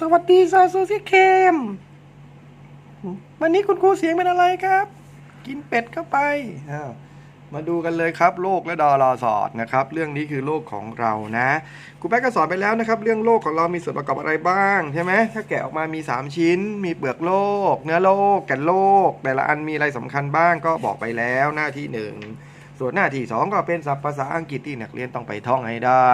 สวัสดีซาซูซิเคมวันนี้คุณครูเสียงเป็นอะไรครับ กินเป็ดเข้าไปอ้าวมาดูกันเลยครับโลกและดอรอสอดนะครับ เรื่องนี้คือโลกของเรานะครูแป๊กก็สอนไปแล้วนะครับ เรื่องโลกของเรามีส่วนประกอบอะไรบ้างใช่ไหมถ้าแกะออกมามี 3 ชิ้น มีเปลือกโลก เนื้อโลกแก่นโลก แต่ละอันมีอะไรสำคัญบ้างก็บอกไปแล้วหน้าที่หนึ่งส่วนหน้าที่สองก็เป็นศัพท์ภาษาอังกฤษที่นักเรียนต้องไปท่องให้ได้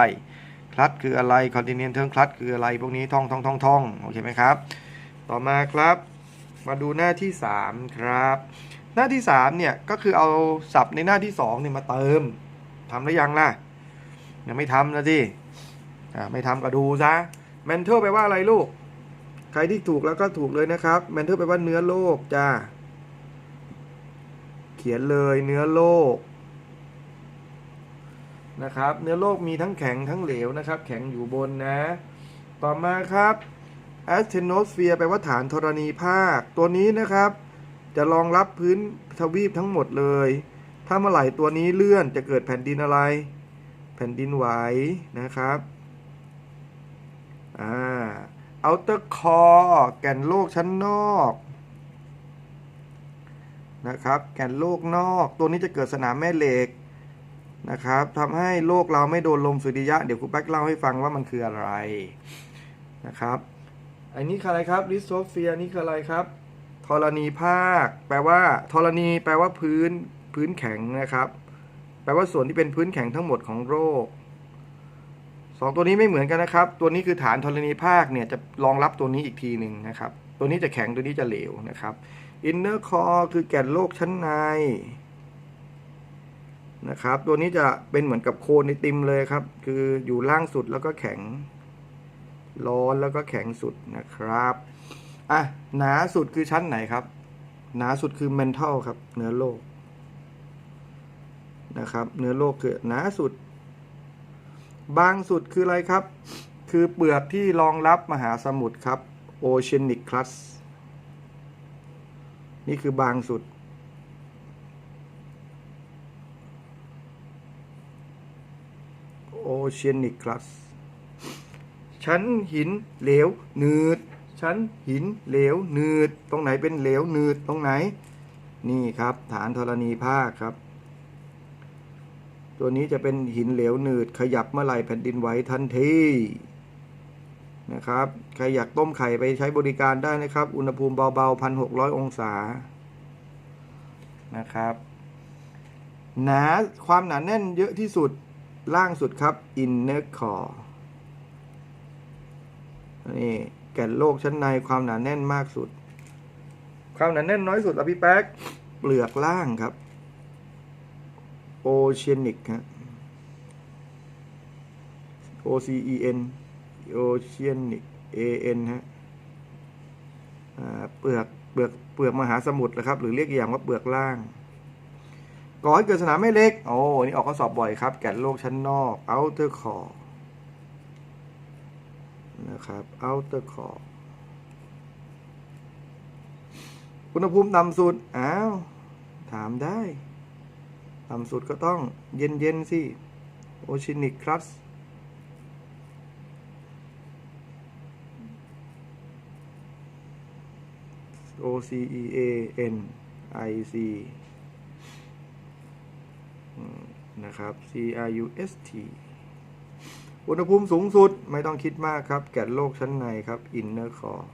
ลัดคืออะไรคอนติเนนเทิงคลัดคืออะไรพวกนี้ท่องท่องท่องท่องโอเคไหมครับ ต่อมาครับ มาดูหน้าที่ 3 ครับ หน้าที่ 3 เนี่ย ก็คือเอาศัพท์ในหน้าที่2เนี่ยมาเติมทำหรือยังล่ะ ยังไม่ทำนะสิอ่าไม่ทำก็ดูซะ mental แปลว่าอะไรลูก ใครที่ถูกแล้วก็ถูกเลยนะครับ mental แปลว่าเนื้อโลกจ้าเขียนเลยเนื้อโลก นะครับ เนื้อโลกมีทั้งแข็งทั้งเหลวนะครับ แข็งอยู่บนนะ ต่อมาครับ a s t e n o s p h e r e แปลว่าฐานธรณีภาค ตัวนี้นะครับ จะรองรับพื้นทวีปทั้งหมดเลย ถ้าเมื่อไหร่ตัวนี้เลื่อนจะเกิดแผ่นดินอะไร แผ่นดินไหวนะครับอ่า outer core แก่นโลกชั้นนอกนะครับ แก่นโลกนอก ตัวนี้จะเกิดสนามแม่เหล็ก นะครับทำให้โลกเราไม่โดนลมสุริยะ เดี๋ยวครูแป๊กเล่าให้ฟังว่ามันคืออะไรนะครับ อันนี้คืออะไรครับลิโซเฟียนี่คืออะไรครับธรณีภาค แปลว่าธรณีแปลว่าพื้นพื้นแข็งนะครับ แปลว่าส่วนที่เป็นพื้นแข็งทั้งหมดของโลกสองตัวนี้ไม่เหมือนกันนะครับ ตัวนี้คือฐานธรณีภาคเนี่ยจะรองรับตัวนี้อีกทีหนึ่งนะครับ ตัวนี้จะแข็งตัวนี้จะเหลวนะครับอินเนอร์คอร์คือแก่นโลกชั้นใน นะครับ ตัวนี้จะเป็นเหมือนกับโคนไอติมเลยครับ คืออยู่ล่างสุดแล้วก็แข็ง ร้อนแล้วก็แข็งสุดนะครับอะหนาสุดคือชั้นไหนครับ หนาสุดคือ mental ครับเนื้อโลกนะครับ เนื้อโลกคือหนาสุด บางสุดคืออะไรครับ คือเปลือกที่รองรับมหาสมุทรครับ oceanic crust นี่คือบางสุด oceanic crust ชั้นหินเหลวหนืด ชั้นหินเหลวหนืด ตรงไหนเป็นเหลวหนืดตรงไหน นี่ครับ ฐานธรณีภาคครับ ตัวนี้จะเป็นหินเหลวหนืด ขยับเมื่อไหร่แผ่นดินไหวทันทีนะครับ ใครอยากต้มไข่ไปใช้บริการได้นะครับ อุณหภูมิเบาๆพันหกร้อยองศา นะครับ หนาความหนาแน่นเยอะที่สุด ล่างสุดครับ inner core นี่แก่นโลกชั้นในความหนาแน่นมากสุด ความหนาแน่นน้อยสุดอะพี่แป๊กเปลือกล่างครับ oceanic ฮะ o c e n oceanic a n ฮะอ่าเปลือกเปลือกเปลือกมหาสมุทรนะครับ หรือเรียกอย่างว่าเปลือกล่าง ก่อให้เกิดสนามแม่เหล็ก โอ้นี่ออกข้อสอบบ่อยครับ แกนโลกชั้นนอก outer core นะครับ outer core อุณหภูมิต่ำสุด อ้าว ถามได้ ต่ำสุดก็ต้องเย็นเย็นๆสิ oceanic crust O C E A N I C อืม นะครับ C R U S T อุณหภูมิสูงสุดไม่ต้องคิดมากครับ แก่นโลกชั้นในครับ inner core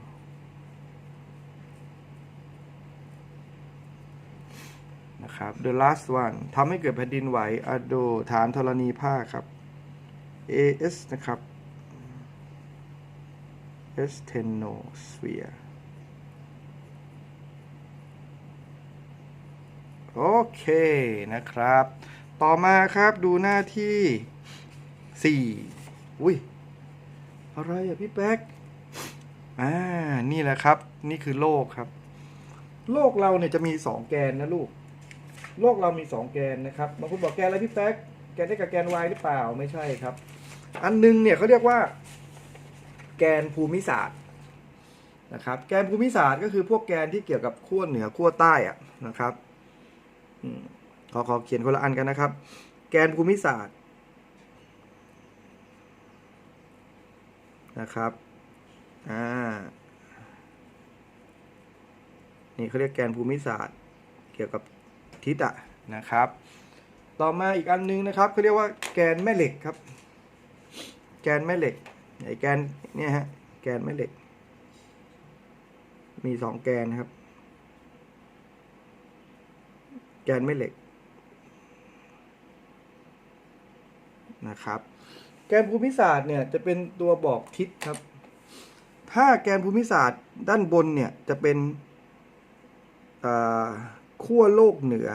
นะครับ the last one ทำให้เกิดแผ่นดินไหวอโดฐานธรณีภาคครับ AS นะครับ Astenosphere โอเคนะครับ ต่อมาครับดูหน้าที่สี่อุ้ย อะไรอะพี่แป๊ก อ่า นี่แหละครับ นี่คือโลกครับ โลกเราเนี่ยจะมีสองแกนนะลูก โลกเรามีสองแกนนะครับบางคนบอกแกนอะไรพี่แป๊ก แกนได้กับแกน y หรือเปล่า ไม่ใช่ครับ อันหนึงเนี่ยเขาเรียกว่า แกนภูมิศาสตร์นะครับ แกนภูมิศาสตร์ก็คือพวกแกนที่เกี่ยวกับขั้วเหนือขั้วใต้อะนะครับ อขอขอเขียนคนละอันกันนะครับ แกนภูมิศาสตร์นะครับ อ่า นี่เขาเรียกแกนภูมิศาสตร์ เกี่ยวกับทิศอะนะครับ ต่อมาอีกอันนึงนะครับเขาเรียกว่าแกนแม่เหล็กครับ แกนแม่เหล็ก ไอ้แกนเนี่ยฮะ แกนแม่เหล็ก มีสองแกนนะครับ แกนแม่เหล็ก นะครับ แกนภูมิศาสตร์เนี่ยจะเป็นตัวบอกทิศครับ ถ้าแกนภูมิศาสตร์ด้านบนเนี่ยจะเป็นขั้วโลกเหนือ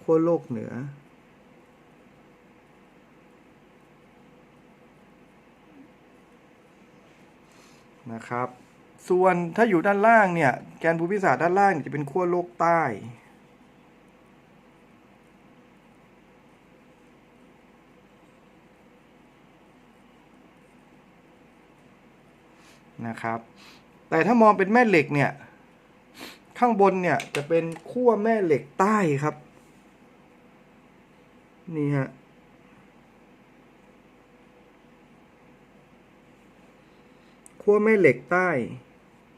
ขั้วโลกเหนือ นะครับ ส่วนถ้าอยู่ด้านล่างเนี่ย แกนภูมิศาสตร์ด้านล่างจะเป็นขั้วโลกใต้ นะครับ แต่ถ้ามองเป็นแม่เหล็กเนี่ย ข้างบนเนี่ยจะเป็นขั้วแม่เหล็กใต้ครับ นี่ฮะขั้วแม่เหล็กใต้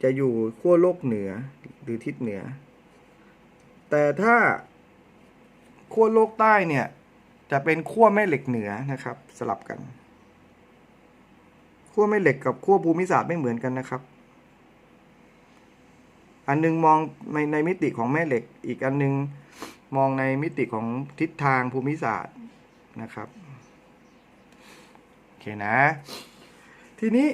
จะอยู่ขั้วโลกเหนือหรือทิศเหนือ แต่ถ้าขั้วโลกใต้เนี่ยจะเป็นขั้วแม่เหล็กเหนือนะครับ สลับกัน ขั้วแม่เหล็กกับขั้วภูมิศาสตร์ไม่เหมือนกันนะครับ อันนึงมองในในมิติของแม่เหล็ก อีกอันนึงมองในมิติของทิศทางภูมิศาสตร์นะครับโอเคนะ ทีนี้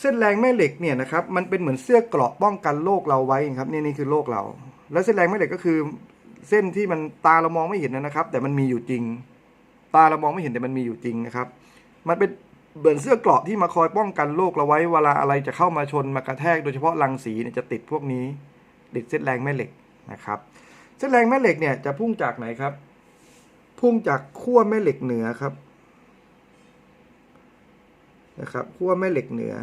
เส้นแรงแม่เหล็กเนี่ยนะครับ มันเป็นเหมือนเสื้อเกราะป้องกันโลกเราไว้ครับนี่นี่คือโลกเรา แล้วเส้นแรงแม่เหล็กก็คือ เส้นที่มันตาเรามองไม่เห็นนะครับ แต่มันมีอยู่จริง ตาเรามองไม่เห็นแต่มันมีอยู่จริงนะครับ มันเป็น เหมือนเสื้อเกราะที่มาคอยป้องกันโลกเราไว้เวลาอะไรจะเข้ามาชนมากระแทกโดยเฉพาะรังสีเนี่ยจะติดพวกนี้ติดเส้นแรงแม่เหล็กนะครับเส้นแรงแม่เหล็กเนี่ยจะพุ่งจากไหนครับ พุ่งจากขั้วแม่เหล็กเหนือครับนะครับขั้วแม่เหล็กเหนือ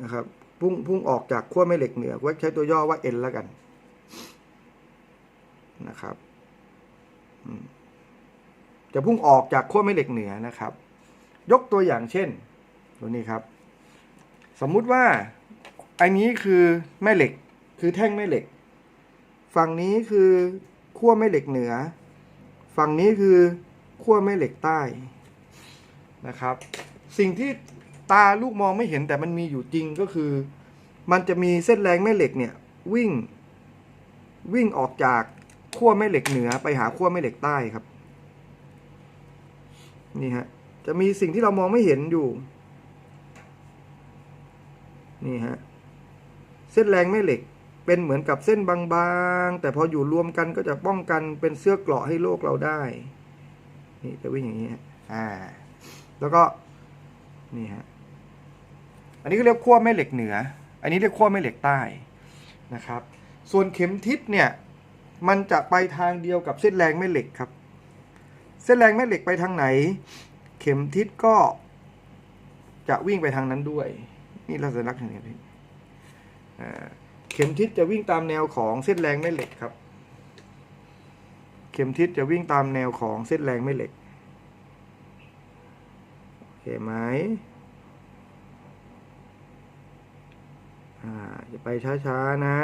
นะครับพุ่งพุ่งออกจากขั้วแม่เหล็กเหนือไว้ใช้ตัวย่อว่า N แล้วกัน นะครับจะพุ่งออกจากขั้วแม่เหล็กเหนือนะครับ ยกตัวอย่างเช่นตัวนี้ครับ สมมุติว่าอันนี้คือแม่เหล็กคือแท่งแม่เหล็ก ฝั่งนี้คือขั้วแม่เหล็กเหนือ ฝั่งนี้คือขั้วแม่เหล็กใต้นะครับ สิ่งที่ตาลูกมองไม่เห็นแต่มันมีอยู่จริงก็คือ มันจะมีเส้นแรงแม่เหล็กเนี่ยวิ่งวิ่งออกจาก ขั้วแม่เหล็กเหนือไปหาขั้วแม่เหล็กใต้ครับ นี่ฮะ จะมีสิ่งที่เรามองไม่เห็นอยู่ นี่ฮะ เส้นแรงแม่เหล็กเป็นเหมือนกับเส้นบางๆ แต่พออยู่รวมกันก็จะป้องกันเป็นเสื้อเกราะให้โลกเราได้ นี่จะวิ่งอย่างนี้ฮะอ่า แล้วก็ นี่ฮะ อันนี้ก็เรียกขั้วแม่เหล็กเหนือ อันนี้เรียกขั้วแม่เหล็กใต้นะครับ ส่วนเข็มทิศเนี่ย มันจะไปทางเดียวกับเส้นแรงแม่เหล็กครับ เส้นแรงแม่เหล็กไปทางไหน เข็มทิศก็จะวิ่งไปทางนั้นด้วย นี่ลักษณะอย่างนี้เข็มทิศจะวิ่งตามแนวของเส้นแรงแม่เหล็กครับ เข็มทิศจะวิ่งตามแนวของเส้นแรงแม่เหล็กโอเคไหมอ่าจะไปช้าๆนะ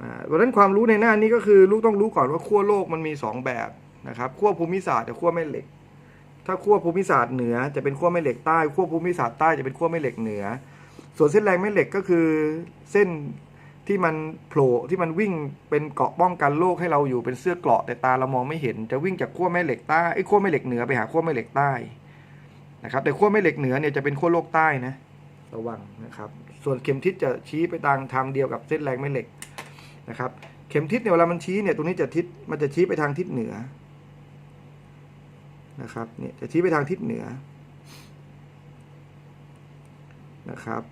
อ่าวันนั้นความรู้ในหน้านี้ก็คือลูกต้องรู้ก่อนว่าขั้วโลกมันมีสองแบบนะครับขั้วภูมิศาสตร์กับขั้วแม่เหล็ก ถ้าขั้วภูมิศาสตร์เหนือจะเป็นขั้วแม่เหล็กใต้ขั้วภูมิศาสตร์ใต้จะเป็นขั้วแม่เหล็กเหนือ ส่วนเส้นแรงแม่เหล็กก็คือเส้นที่มันโผล่ที่มันวิ่งเป็นเกราะป้องกันโลกให้เราอยู่เป็นเสื้อเกราะแต่ตาเรามองไม่เห็น จะวิ่งจากขั้วแม่เหล็กใต้ไอ้ขั้วแม่เหล็กเหนือไปหาขั้วแม่เหล็กใต้นะครับแต่ขั้วแม่เหล็กเหนือเนี่ยจะเป็นขั้วโลกใต้นะระวังนะครับ ส่วนเข็มทิศจะชี้ไปทางทางเดียวกับเส้นแรงแม่เหล็ก นะครับเข็มทิศเนี่ยเวลามันชี้เนี่ยตรงนี้จะทิศมันจะชี้ไปทางทิศเหนือนะครับเนี่ยจะชี้ไปทางทิศเหนือนะครับ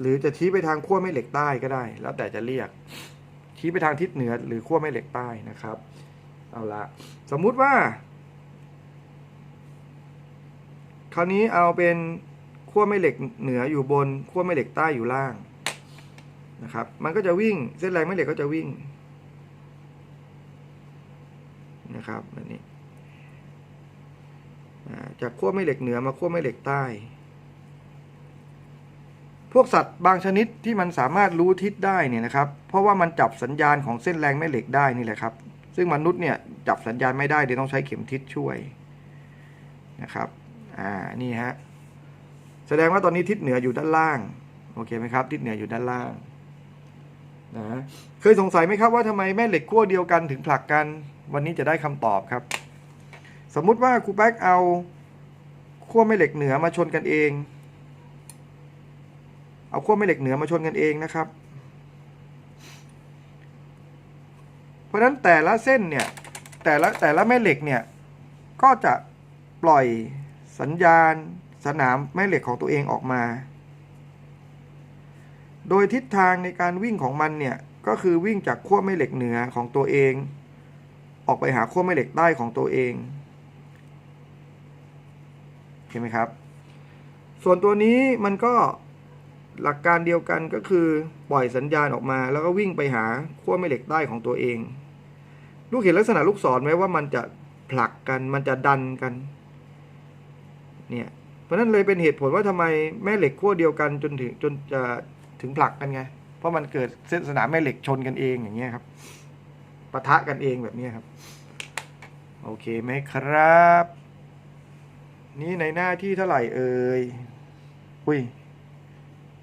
หรือจะชี้ไปทางขั้วแม่เหล็กใต้ก็ได้ แล้วแต่จะเรียก ชี้ไปทางทิศเหนือ หรือขั้วแม่เหล็กใต้นะครับ เอาละสมมุติว่า คราวนี้เอาเป็นขั้วแม่เหล็กเหนืออยู่บนขั้วแม่เหล็กใต้อยู่ล่าง นะครับ มันก็จะวิ่งเส้นแรงแม่เหล็กก็จะวิ่งนะครับแบบนี้อ่จากขั้วแม่เหล็กเหนือมาขั้วแม่เหล็กใต้ พวกสัตว์บางชนิดที่มันสามารถรู้ทิศได้เนี่ยนะครับ เพราะว่ามันจับสัญญาณของเส้นแรงแม่เหล็กได้นี่แหละครับ ซึ่งมนุษย์เนี่ยจับสัญญาณไม่ได้เดี๋ยวต้องใช้เข็มทิศช่วยนะครับ อ่า นี่ฮะ แสดงว่าตอนนี้ทิศเหนืออยู่ด้านล่าง โอเคไหมครับ ทิศเหนืออยู่ด้านล่าง นะเคยสงสัยไหมครับว่าทำไมแม่เหล็กขั้วเดียวกันถึงผลักกัน วันนี้จะได้คำตอบครับ สมมุติว่าครูแป๊กเอาขั้วแม่เหล็กเหนือมาชนกันเอง เอาขั้วแม่เหล็กเหนือมาชนกันเองนะครับ เพราะฉะนั้นแต่ละเส้นเนี่ยแต่ละแต่ละแม่เหล็กเนี่ยก็จะปล่อยสัญญาณสนามแม่เหล็กของตัวเองออกมา โดยทิศทางในการวิ่งของมันเนี่ยก็คือวิ่งจากขั้วแม่เหล็กเหนือของตัวเอง ออกไปหาขั้วแม่เหล็กใต้ของตัวเองเห็นไหมครับ ส่วนตัวนี้มันก็หลักการเดียวกันก็คือปล่อยสัญญาณออกมา แล้วก็วิ่งไปหาขั้วแม่เหล็กใต้ของตัวเอง ลูกเห็นลักษณะลูกศรไหมว่ามันจะผลักกันมันจะดันกันเนี่ยเพราะนั้นเลยเป็นเหตุผลว่าทำไมแม่เหล็กขั้วเดียวกันจนถึงจนจะ ถึงผลักกันไง เพราะมันเกิดเส้นสนามแม่เหล็กชนกันเองอย่างเงี้ยครับปะทะกันเองแบบนี้ครับ โอเคไหมครับ นี่ในหน้าที่เท่าไหร่เอ่ยอุ้ย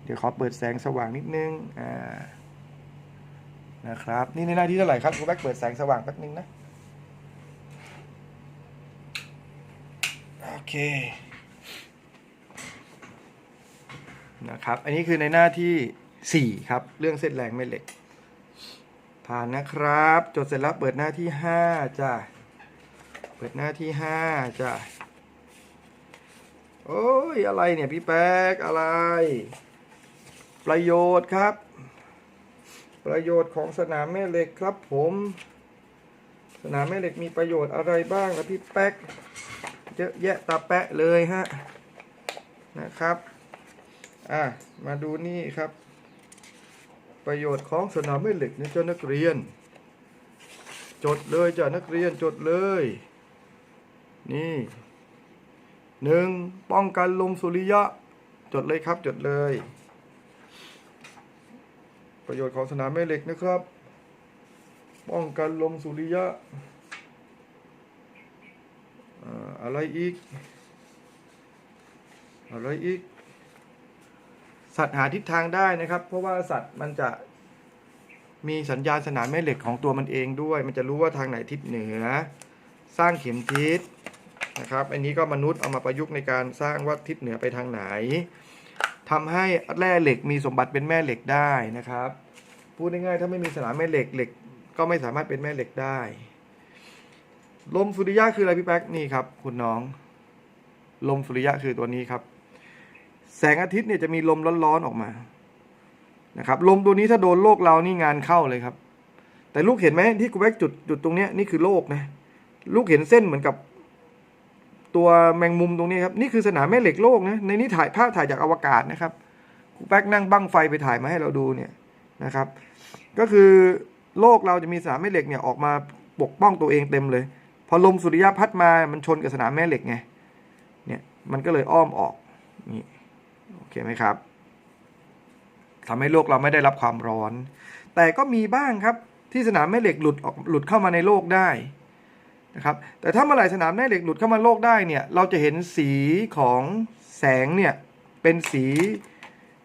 เดี๋ยวขอเปิดแสงสว่างนิดนึงอ่านะครับ นี่ในหน้าที่เท่าไหร่ครับครูแบ็กเปิดแสงสว่างแป๊บนึงนะ โอเค นะครับ อันนี้คือในหน้าที่ 4 ครับ เรื่องเส้นแรงแม่เหล็ก ผ่านนะครับ จดเสร็จแล้วเปิดหน้าที่ 5จ้ะเปิดหน้าที่ 5จ้ะโอ้ย อะไรเนี่ยพี่แป๊ก อะไร ประโยชน์ครับ ประโยชน์ของสนามแม่เหล็กครับผม สนามแม่เหล็กมีประโยชน์อะไรบ้างล่ะพี่แป๊กเยอะแยะตาแปะเลยฮะนะครับ อะมาดูนี่ครับ ประโยชน์ของสนามแม่เหล็กนะเจ้านักเรียน จดเลยจ้ะนักเรียนจดเลย นี่หนึ่งป้องกันลมสุริยะ จดเลยครับจดเลย ประโยชน์ของสนามแม่เหล็กนะครับ ป้องกันลมสุริยะอ่าอะไรอีก อะไรอีก สัตว์หาทิศทางได้นะครับ เพราะว่าสัตว์มันจะมีสัญญาณสนามแม่เหล็กของตัวมันเองด้วย มันจะรู้ว่าทางไหนทิศเหนือ สร้างเข็มทิศนะครับ อันนี้ก็มนุษย์เอามาประยุกต์ในการสร้างว่าทิศเหนือไปทางไหนทำให้แร่เหล็กมีสมบัติเป็นแม่เหล็กได้นะครับ พูดง่ายๆถ้าไม่มีสนามแม่เหล็กเหล็ก ก็ไม่สามารถเป็นแม่เหล็กได้ ลมสุริยะคืออะไรพี่แป๊กนี่ครับ คุณน้อง ลมสุริยะคือตัวนี้ครับ แสงอาทิตย์เนี่ยจะมีลมร้อนๆออกมานะครับลมตัวนี้ถ้าโดนโลกเรานี่งานเข้าเลยครับ แต่ลูกเห็นไหมที่กูแบกจุดจุดตรงเนี้ยนี่คือโลกนะลูกเห็นเส้นเหมือนกับ ตัวแมงมุมตรงนี้ครับนี่คือสนามแม่เหล็กโลกนะในนี้ถ่ายภาพถ่ายจากอวกาศนะครับครูแป๊กนั่งบั้งไฟไปถ่ายมาให้เราดูเนี่ยนะครับ ก็คือโลกเราจะมีสนามแม่เหล็กเนี่ยออกมาปกป้องตัวเองเต็มเลย พอลมสุริยะพัดมามันชนกับสนามแม่เหล็กไงเนี่ยมันก็เลยอ้อมออกนี่ โอเคไหมครับทำให้โลกเราไม่ได้รับความร้อน แต่ก็มีบ้างครับที่สนามแม่เหล็กหลุดออกหลุดเข้ามาในโลกได้นะครับแต่ถ้าเมื่อไหร่สนามแม่เหล็กหลุดเข้ามาโลกได้เนี่ยเราจะเห็นสีของแสงเนี่ยเป็นสี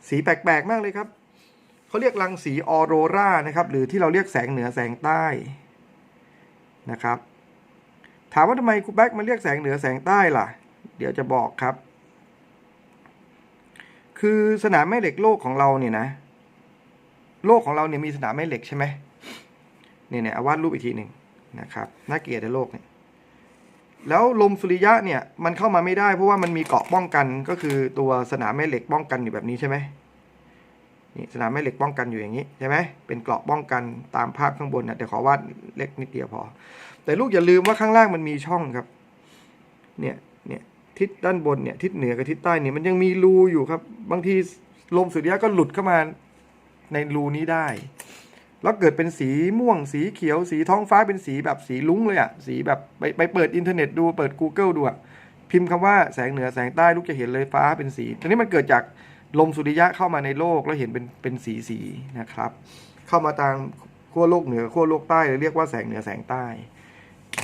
สีแปลกๆมากเลยครับเขาเรียกรังสีออโรรานะครับหรือที่เราเรียกแสงเหนือแสงใต้นะครับถามว่าทำไมครูแบ็กมาเรียกแสงเหนือแสงใต้ล่ะ เดี๋ยวจะบอกครับ คือสนามแม่เหล็กโลกของเราเนี่ยนะ โลกของเราเนี่ยมีสนามแม่เหล็กใช่ไหมเนี่ยเนี่ยเอาวาดรูปอีกทีหนึ่งนะครับน่าเกลียดในโลกเนี่ยแล้วลมสุริยะเนี่ยมันเข้ามาไม่ได้เพราะว่ามันมีเกาะป้องกันก็คือตัวสนามแม่เหล็กป้องกันอยู่แบบนี้ใช่ไหมนี่สนามแม่เหล็กป้องกันอยู่อย่างนี้ใช่ไหมเป็นเกราะป้องกันตามภาพข้างบนนะเดี๋ยวขอวาดเล็กนิดเดียวพอ แต่ลูกอย่าลืมว่าข้างล่างมันมีช่องครับ เนี่ย ทิศด้านบนเนี่ยทิศเหนือกับทิศใต้เนี่ยมันยังมีรูอยู่ครับ บางทีลมสุริยะก็หลุดเข้ามาในรูนี้ได้ แล้วเกิดเป็นสีม่วงสีเขียวสีท้องฟ้าเป็นสีแบบสีลุ้งเลยอะสีแบบไปไปเปิดอินเทอร์เน็ตดูเปิด Google ดูอะพิมพ์คำว่าแสงเหนือแสงใต้ลูกจะเห็นเลยฟ้าเป็นสีตอนนี้มันเกิดจากลมสุริยะเข้ามาในโลกแล้วเห็นเป็นเป็นสีสีนะครับ เข้ามาทางขั้วโลกเหนือขั้วโลกใต้เรียกว่าแสงเหนือแสงใต้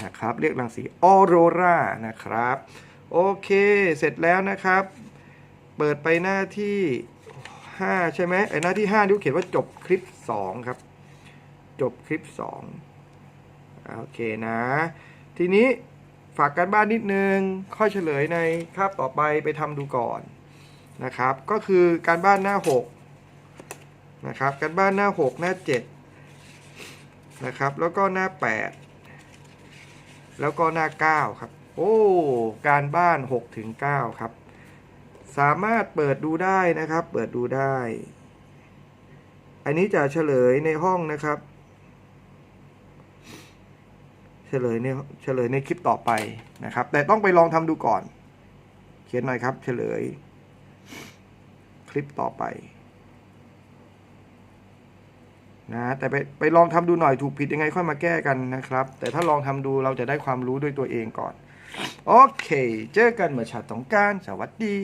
นะครับ เรียกรังสีออโรรานะครับ โอเค เสร็จแล้วนะครับ เปิดไปหน้าที่ 5 ใช่ไหมไอ้หน้าที่5นิ้วเขียนว่าจบคลิป 2 ครับ จบคลิป 2 โอเคนะ ทีนี้ฝากการบ้านนิดนึง ค่อยเฉลยในคาบต่อไปไปทำดูก่อนนะครับ ก็คือการบ้านหน้า 6 นะครับ การบ้านหน้า 6 หน้า 7 นะครับ แล้วก็หน้า 8 แล้วก็หน้า 9 ครับ โอ้ การบ้าน6ถึง9ครับ สามารถเปิดดูได้นะครับ เปิดดูได้ อันนี้จะเฉลยในห้องนะครับ เฉลยในเฉลยในคลิปต่อไปนะครับ แต่ต้องไปลองทำดูก่อน เขียนหน่อยครับ เฉลย คลิปต่อไปนะแต่ไปไปลองทำดูหน่อยถูกผิดยังไงค่อยมาแก้กันนะครับ แต่ถ้าลองทำดูเราจะได้ความรู้ด้วยตัวเองก่อน โอเค เจอกันเมื่อชาติสงการ สวัสดี